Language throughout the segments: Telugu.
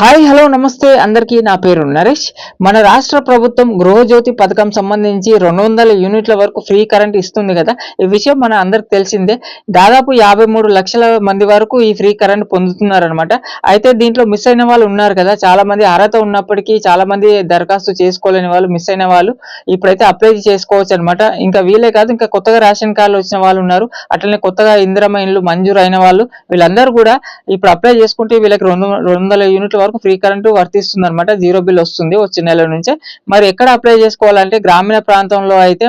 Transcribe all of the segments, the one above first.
హాయ్ హలో నమస్తే. అందరికీ నా పేరు నరేష్. మన రాష్ట్ర ప్రభుత్వం గృహజ్యోతి పథకం సంబంధించి రెండు వందల యూనిట్ల వరకు ఫ్రీ కరెంట్ ఇస్తుంది కదా. ఈ విషయం మన అందరికి తెలిసిందే. దాదాపు యాభై మూడు లక్షల మంది వరకు ఈ ఫ్రీ కరెంట్ పొందుతున్నారనమాట అయితే దీంట్లో మిస్ అయిన వాళ్ళు ఉన్నారు కదా. చాలా మంది అర్హత ఉన్నప్పటికీ చాలా మంది దరఖాస్తు చేసుకోలేని వాళ్ళు మిస్ అయిన వాళ్ళు ఇప్పుడైతే అప్లై చేసుకోవచ్చు అనమాట ఇంకా వీలే కాదు ఇంకా కొత్తగా రేషన్ కార్డులు వచ్చిన వాళ్ళు ఉన్నారు. అట్లనే కొత్తగా ఇందిరమ్మ ఇండ్లు మంజూరు అయిన వాళ్ళు వీళ్ళందరూ కూడా ఇప్పుడు అప్లై చేసుకుంటే వీళ్ళకి రెండు రెండు వందల యూనిట్ల వరకు ఫ్రీ కరెంట్ వర్తిస్తుంది అనమాట జీరో బిల్ వస్తుంది వచ్చే నెల నుంచే. మరి ఎక్కడ అప్లై చేసుకోవాలంటే గ్రామీణ ప్రాంతంలో అయితే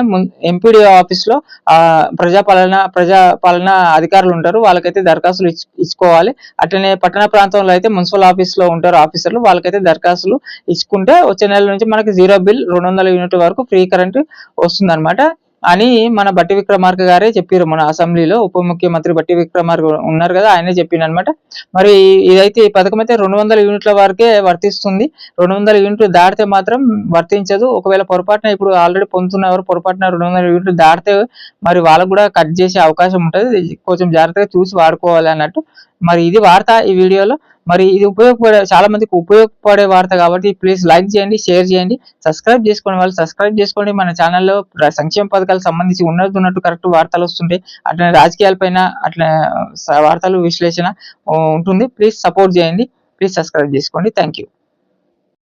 ఎంపీడీఓ ఆఫీస్లో ఆ ప్రజాపాలన ప్రజాపాలన అధికారులు ఉంటారు. వాళ్ళకైతే దరఖాస్తులు ఇచ్చుకోవాలి. అట్లనే పట్టణ ప్రాంతంలో అయితే మున్సిపల్ ఆఫీస్లో ఉంటారు ఆఫీసర్లు వాళ్ళకైతే దరఖాస్తులు ఇచ్చుకుంటే వచ్చే నెల నుంచి మనకి జీరో బిల్ రెండు వందల యూనిట్ వరకు ఫ్రీ కరెంట్ వస్తుంది అని మన బట్టి విక్రమార్క గారే చెప్పారు మన అసెంబ్లీలో ఉప ముఖ్యమంత్రి బట్టి విక్రమార్క ఉన్నారు కదా ఆయనే చెప్పిన అనమాట మరి ఇదైతే ఈ పథకం అయితే రెండు వందల యూనిట్ల వరకే వర్తిస్తుంది. రెండు వందల యూనిట్లు దాటితే మాత్రం వర్తించదు. ఒకవేళ పొరపాటున ఇప్పుడు ఆల్రెడీ పొందుతున్నవారు పొరపాటున రెండు వందల యూనిట్లు దాటితే మరి వాళ్ళకు కూడా కట్ చేసే అవకాశం ఉంటుంది. కొంచెం జాగ్రత్తగా చూసి వాడుకోవాలి అన్నట్టు. మరి ఇది వార్త ఈ వీడియోలో. మరి ఇది ఉపయోగపడే చాలా మందికి ఉపయోగపడే వార్త కాబట్టి ప్లీజ్ లైక్ చేయండి షేర్ చేయండి. సబ్స్క్రైబ్ చేసుకోండి వాళ్ళు. సబ్స్క్రైబ్ చేసుకోండి. మన ఛానల్లో సంక్షేమ పథకాలకు సంబంధించి ఉన్నట్టు ఉన్నట్టు కరెక్ట్ వార్తలు వస్తుంటాయి. అట్లనే రాజకీయాలపైన అట్లా వార్తలు విశ్లేషణ ఉంటుంది. ప్లీజ్ సపోర్ట్ చేయండి. ప్లీజ్ సబ్స్క్రైబ్ చేసుకోండి. Thank you